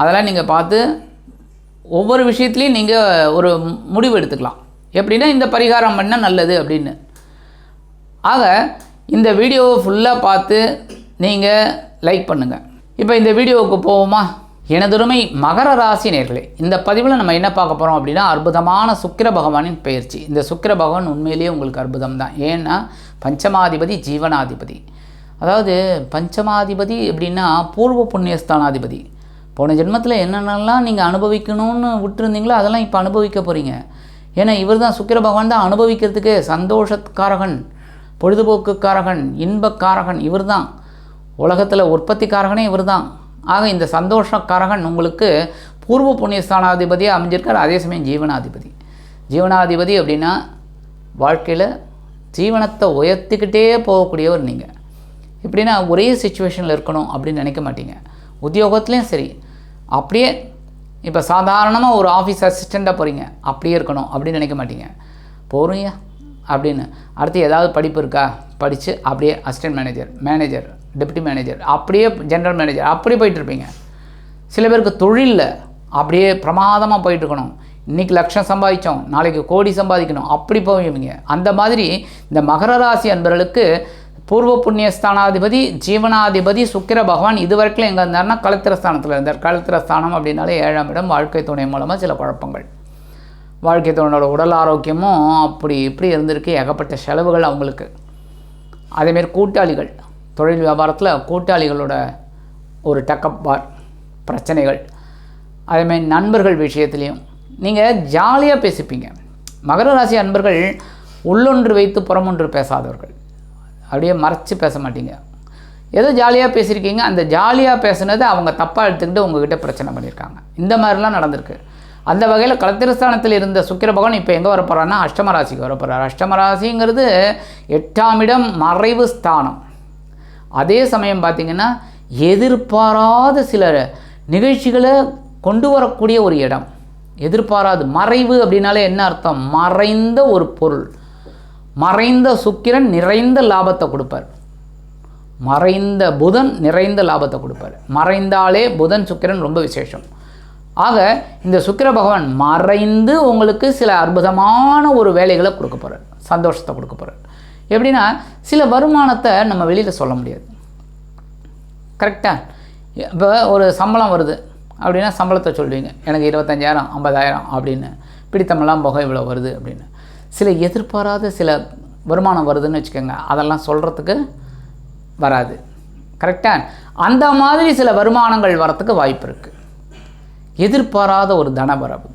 அதெல்லாம் நீங்கள் பார்த்து ஒவ்வொரு விஷயத்துலையும் நீங்கள் ஒரு முடிவு எடுத்துக்கலாம். எப்படின்னா இந்த பரிகாரம் பண்ணால் நல்லது அப்படின்னு. ஆக இந்த வீடியோவை ஃபுல்லாக பார்த்து நீங்கள் லைக் பண்ணுங்கள் இப்போ இந்த வீடியோவுக்கு போவோமா? எனதுருமை மகர ராசி நேர்களே இந்த பதிவில் நம்ம என்ன பார்க்க போகிறோம் அப்படின்னா அற்புதமான சுக்கிர பகவானின் பயிற்சி. இந்த சுக்கிர பகவான் உண்மையிலேயே உங்களுக்கு அற்புதம் தான். ஏன்னா பஞ்சமாதிபதி ஜீவனாதிபதி. அதாவது பஞ்சமாதிபதி எப்படின்னா பூர்வ புண்ணியஸ்தானாதிபதி. போன ஜென்மத்தில் என்னென்னலாம் நீங்கள் அனுபவிக்கணும்னு விட்டுருந்தீங்களோ அதெல்லாம் இப்போ அனுபவிக்க போகிறீங்க ஏன்னா இவர் தான் சுக்கிர பகவான் தான் அனுபவிக்கிறதுக்கு சந்தோஷக்காரகன் பொழுதுபோக்குக்காரகன் இன்பக்காரகன் இவர் தான் உலகத்தில் உற்பத்திக்காரகனே இவர் தான் ஆக இந்த சந்தோஷக்காரகன் உங்களுக்கு பூர்வ புண்ணியஸ்தானாதிபதியாக அமைஞ்சிருக்கார் அதே சமயம் ஜீவனாதிபதி. ஜீவனாதிபதி அப்படின்னா வாழ்க்கையில் ஜீவனத்தை உயர்த்திக்கிட்டே போகக்கூடியவர் நீங்கள் எப்படின்னா ஒரே சுச்சுவேஷனில் இருக்கணும் அப்படின்னு நினைக்க மாட்டீங்க. உத்தியோகத்துலேயும் சரி. அப்படியே இப்போ சாதாரணமாக ஒரு ஆஃபீஸ் அசிஸ்டண்ட்டாக போகிறீங்க அப்படியே இருக்கணும். அப்படின்னு நினைக்க மாட்டீங்க. போகிறீங்க அப்படின்னு. அடுத்து ஏதாவது படிப்பு இருக்கா? படித்து அப்படியே assistant manager manager deputy manager அப்படியே ஜென்ரல் மேனேஜர் அப்படியே போயிட்டுருப்பீங்க சில பேருக்கு தொழிலில் அப்படியே பிரமாதமாக போயிட்டுருக்கணும் இன்றைக்கி லட்சம் சம்பாதிச்சோம். நாளைக்கு கோடி சம்பாதிக்கணும். அப்படி போவீங்க. அந்த மாதிரி இந்த மகர ராசி அன்பர்களுக்கு பூர்வ புண்ணிய ஸ்தானாதிபதி ஜீவனாதிபதி சுக்கிர பகவான் இது வரைக்கும் எங்கே இருந்தார்னா கலத்திரஸ்தானத்தில் இருந்தார். கலத்திரஸ்தானம் அப்படின்னாலே ஏழாம் இடம் வாழ்க்கை துணை மூலமாக சில குழப்பங்கள். வாழ்க்கை துணையோட உடல் ஆரோக்கியமும் அப்படி இப்படி இருந்திருக்கு. ஏகப்பட்ட செலவுகள் அவங்களுக்கு. அதேமாரி கூட்டாளிகள் தொழில் வியாபாரத்தில் கூட்டாளிகளோட ஒரு டக்கப் பார் பிரச்சனைகள். அதேமாதிரி நண்பர்கள் விஷயத்துலேயும். நீங்கள் ஜாலியாக பேசிப்பீங்க. மகர ராசி அன்பர்கள் உள்ளொன்று வைத்து புறமொன்று பேசாதவர்கள். அப்படியே மறைச்சி பேச மாட்டீங்க. ஏதோ ஜாலியாக பேசியிருக்கீங்க அந்த ஜாலியாக பேசுனதை அவங்க தப்பாக எடுத்துக்கிட்டு உங்ககிட்ட பிரச்சனை பண்ணியிருக்காங்க இந்த மாதிரிலாம் நடந்திருக்கு. அந்த வகையில் கலத்திரஸ்தானத்தில் இருந்த சுக்கிர பகவான் இப்போ எங்கே வரப்போகிறான்னா அஷ்டமராசிக்கு வரப்போகிறார் அஷ்டமராசிங்கிறது எட்டாம் இடம் மறைவு ஸ்தானம். அதே சமயம் பார்த்திங்கன்னா எதிர்பாராத சில நிகழ்ச்சிகளை கொண்டு வரக்கூடிய ஒரு இடம். எதிர்பாராது. மறைவு அப்படின்னாலே என்ன அர்த்தம்? மறைந்த ஒரு பொருள். மறைந்த சுக்கிரன் நிறைந்த லாபத்தை கொடுப்பார். மறைந்த புதன் நிறைந்த லாபத்தை கொடுப்பார். மறைந்தாலே புதன் சுக்கிரன் ரொம்ப விசேஷம். ஆக இந்த சுக்கிர பகவான் மறைந்து உங்களுக்கு சில அற்புதமான ஒரு வேலைகளை கொடுக்க போகிறார் சந்தோஷத்தை கொடுக்க போகிறார் எப்படின்னா சில வருமானத்தை நம்ம வெளியில் சொல்ல முடியாது. கரெக்டாக இப்போ ஒரு சம்பளம் வருது. அப்படின்னா சம்பளத்தை சொல்லுவீங்க. எனக்கு இருபத்தஞ்சாயிரம் ஐம்பதாயிரம் அப்படின்னு. பிடித்தமெல்லாம் போக இவ்வளோ வருது அப்படின்னு. சில எதிர்பாராத சில வருமானம் வருதுன்னு வச்சுக்கோங்க. அதெல்லாம் சொல்கிறதுக்கு வராது. கரெக்டாக அந்த மாதிரி சில வருமானங்கள் வரத்துக்கு வாய்ப்பு இருக்குது எதிர்பாராத ஒரு தனவரவு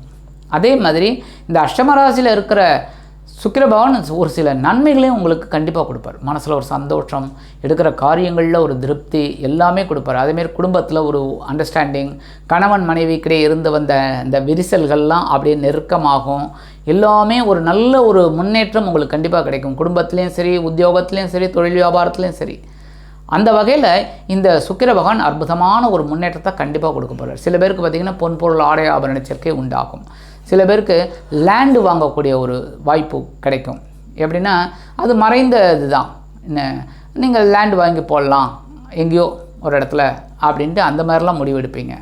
அதே மாதிரி இந்த அஷ்டமராசியில் இருக்கிற சுக்கிரபவன் ஒரு சில நன்மைகளையும் உங்களுக்கு கண்டிப்பாக கொடுப்பார். மனசில் ஒரு சந்தோஷம் எடுக்கிற காரியங்களில் ஒரு திருப்தி எல்லாமே கொடுப்பார். அதேமாரி குடும்பத்தில் ஒரு அண்டர்ஸ்டாண்டிங் கணவன் மனைவிக்கிடையே இருந்து வந்த இந்த விரிசல்கள்லாம் அப்படியே நெருக்கமாகும். எல்லாமே ஒரு நல்ல ஒரு முன்னேற்றம் உங்களுக்கு கண்டிப்பாக கிடைக்கும். குடும்பத்துலேயும் சரி உத்தியோகத்துலேயும் சரி தொழில் வியாபாரத்துலேயும் சரி. அந்த வகையில் இந்த சுக்கிர பகவான் அற்புதமான ஒரு முன்னேற்றத்தை கண்டிப்பாக கொடுக்க போகிறார் சில பேருக்கு பார்த்திங்கன்னா பொன் பொருள் ஆடை ஆபரண சேர்க்கை உண்டாகும். சில பேருக்கு லேண்டு வாங்கக்கூடிய ஒரு வாய்ப்பு கிடைக்கும். எப்படின்னா அது மறைந்த இதுதான் என்ன நீங்கள் லேண்டு வாங்கி போடலாம் எங்கேயோ ஒரு இடத்துல அப்படின்ட்டு அந்த மாதிரிலாம் முடிவெடுப்பீங்க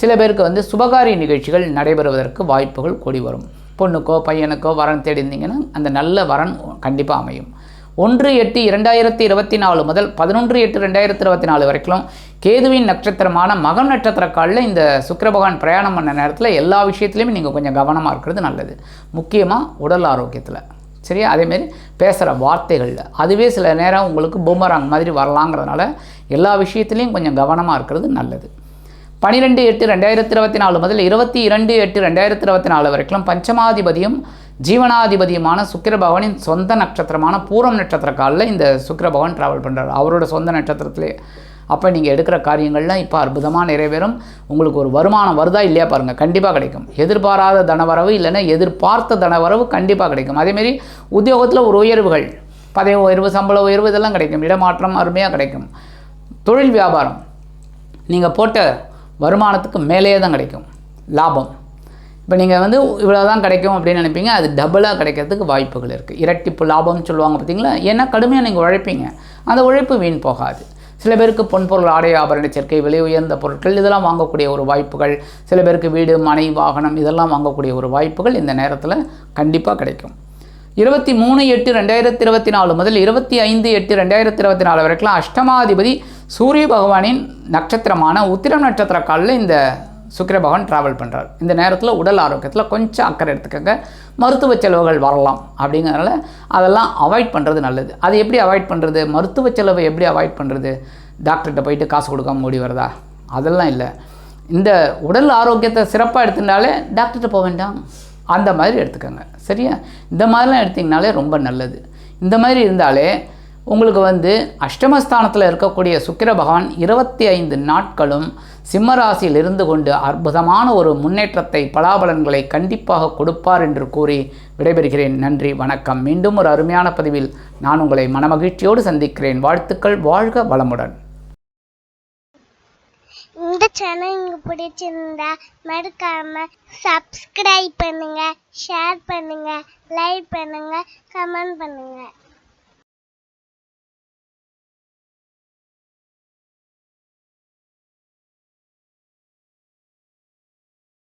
சில பேருக்கு வந்து சுபகாரிய நிகழ்ச்சிகள் நடைபெறுவதற்கு வாய்ப்புகள் கூடி வரும். பொண்ணுக்கோ பையனுக்கோ வரன் தேடிந்தீங்கன்னா அந்த நல்ல வரன் கண்டிப்பாக அமையும். ஒன்று எட்டு இரண்டாயிரத்தி இருபத்தி நாலு முதல் பதினொன்று எட்டு ரெண்டாயிரத்தி இருபத்தி நாலு வரைக்கும் கேதுவின் நட்சத்திரமான மகம் நட்சத்திர காலில் இந்த சுக்கர பகவான் பிரயாணம் பண்ண நேரத்தில் எல்லா விஷயத்துலையுமே நீங்கள் கொஞ்சம் கவனமாக இருக்கிறது நல்லது. முக்கியமாக உடல் ஆரோக்கியத்தில். சரியா? அதேமாரி பேசுகிற வார்த்தைகளில். அதுவே சில நேரம் உங்களுக்கு பூமராங் மாதிரி வரலாங்கிறதுனால எல்லா விஷயத்துலேயும் கொஞ்சம் கவனமாக இருக்கிறது நல்லது. பனிரெண்டு எட்டு ரெண்டாயிரத்தி இருபத்தி நாலு முதல் இருபத்தி இரண்டு எட்டு ரெண்டாயிரத்தி இருபத்தி நாலு வரைக்கும் பஞ்சமாதிபதியும் ஜீவனாதிபதியுமான சுக்கிர பகவானின் சொந்த நட்சத்திரமான பூரம் நட்சத்திர காலில் இந்த சுக்கிர பகவான் ட்ராவல் பண்ணுறார் அவரோட சொந்த நட்சத்திரத்திலே. அப்போ நீங்கள் எடுக்கிற காரியங்கள்லாம் இப்போ அற்புதமாக நிறைவேறும். உங்களுக்கு ஒரு வருமானம் வருதா இல்லையா பாருங்கள் கண்டிப்பாக கிடைக்கும். எதிர்பாராத தனவரவு இல்லைன்னா எதிர்பார்த்த தனவரவு கண்டிப்பாக கிடைக்கும். அதேமாரி உத்தியோகத்தில் ஒரு உயர்வுகள் பதவி உயர்வு சம்பள உயர்வு இதெல்லாம் கிடைக்கும். இடமாற்றம் அருமையாக கிடைக்கும். தொழில் வியாபாரம். நீங்கள் போட்ட வருமானத்துக்கு மேலேயே தான் கிடைக்கும். லாபம். இப்போ நீங்கள் வந்து இவ்வளோ தான் கிடைக்கும் அப்படின்னு நினைப்பீங்க அது டபுளாக கிடைக்கிறதுக்கு வாய்ப்புகள் இருக்குது இரட்டிப்பு லாபம்னு சொல்லுவாங்க பார்த்தீங்களா? ஏன்னா கடுமையாக நீங்கள் உழைப்பீங்க. அந்த உழைப்பு வீண் போகாது. சில பேருக்கு பொன்பொருள் ஆடை ஆபரண சேர்க்கை விலை உயர்ந்த பொருட்கள் இதெல்லாம் வாங்கக்கூடிய ஒரு வாய்ப்புகள். சில பேருக்கு வீடு மனை வாகனம் இதெல்லாம் வாங்கக்கூடிய ஒரு வாய்ப்புகள் இந்த நேரத்தில் கண்டிப்பாக கிடைக்கும். இருபத்தி மூணு எட்டு ரெண்டாயிரத்தி இருபத்தி நாலு முதல் இருபத்தி ஐந்து எட்டு ரெண்டாயிரத்தி இருபத்தி நாலு வரைக்கும் அஷ்டமாதிபதி சூரிய பகவானின் நட்சத்திரமான உத்திரம் நட்சத்திர காலில் இந்த சுக்கிர பகவான் ட்ராவல் பண்ணுறார் இந்த நேரத்தில் உடல் ஆரோக்கியத்தில் கொஞ்சம் அக்கறை எடுத்துக்கோங்க. மருத்துவ செலவுகள் வரலாம் அப்படிங்கிறனால அதெல்லாம் அவாய்ட் பண்ணுறது நல்லது. அது எப்படி அவாய்ட் பண்ணுறது மருத்துவ செலவை எப்படி அவாய்ட் பண்ணுறது டாக்டர்கிட்ட போயிட்டு காசு கொடுக்காம மூடி வருதா? அதெல்லாம் இல்லை. இந்த உடல் ஆரோக்கியத்தை சிறப்பாக எடுத்துட்டாலே டாக்டர்கிட்ட போக வேண்டாம். அந்த மாதிரி எடுத்துக்கோங்க. சரியா? இந்த மாதிரிலாம் எடுத்திங்கனாலே ரொம்ப நல்லது. இந்த மாதிரி இருந்தாலே உங்களுக்கு வந்து அஷ்டமஸ்தானத்தில் இருக்கக்கூடிய சுக்கிர பகவான் இருபத்தி ஐந்து நாட்களும் சிம்மராசியில் இருந்து கொண்டு அற்புதமான ஒரு முன்னேற்றத்தை பலாபலன்களை கண்டிப்பாக கொடுப்பார் என்று கூறி விடைபெறுகிறேன். நன்றி வணக்கம். மீண்டும் ஒரு அருமையான பதிவில் நான் உங்களை மனமகிழ்ச்சியோடு சந்திக்கிறேன். வாழ்த்துக்கள் வாழ்க வளமுடன். இந்த சேனல் உங்களுக்கு பிடிச்சிருந்தா மறக்காம சப்ஸ்கிரைப் பண்ணுங்க ஷேர் பண்ணுங்க லைக் பண்ணுங்க கமெண்ட் பண்ணுங்க.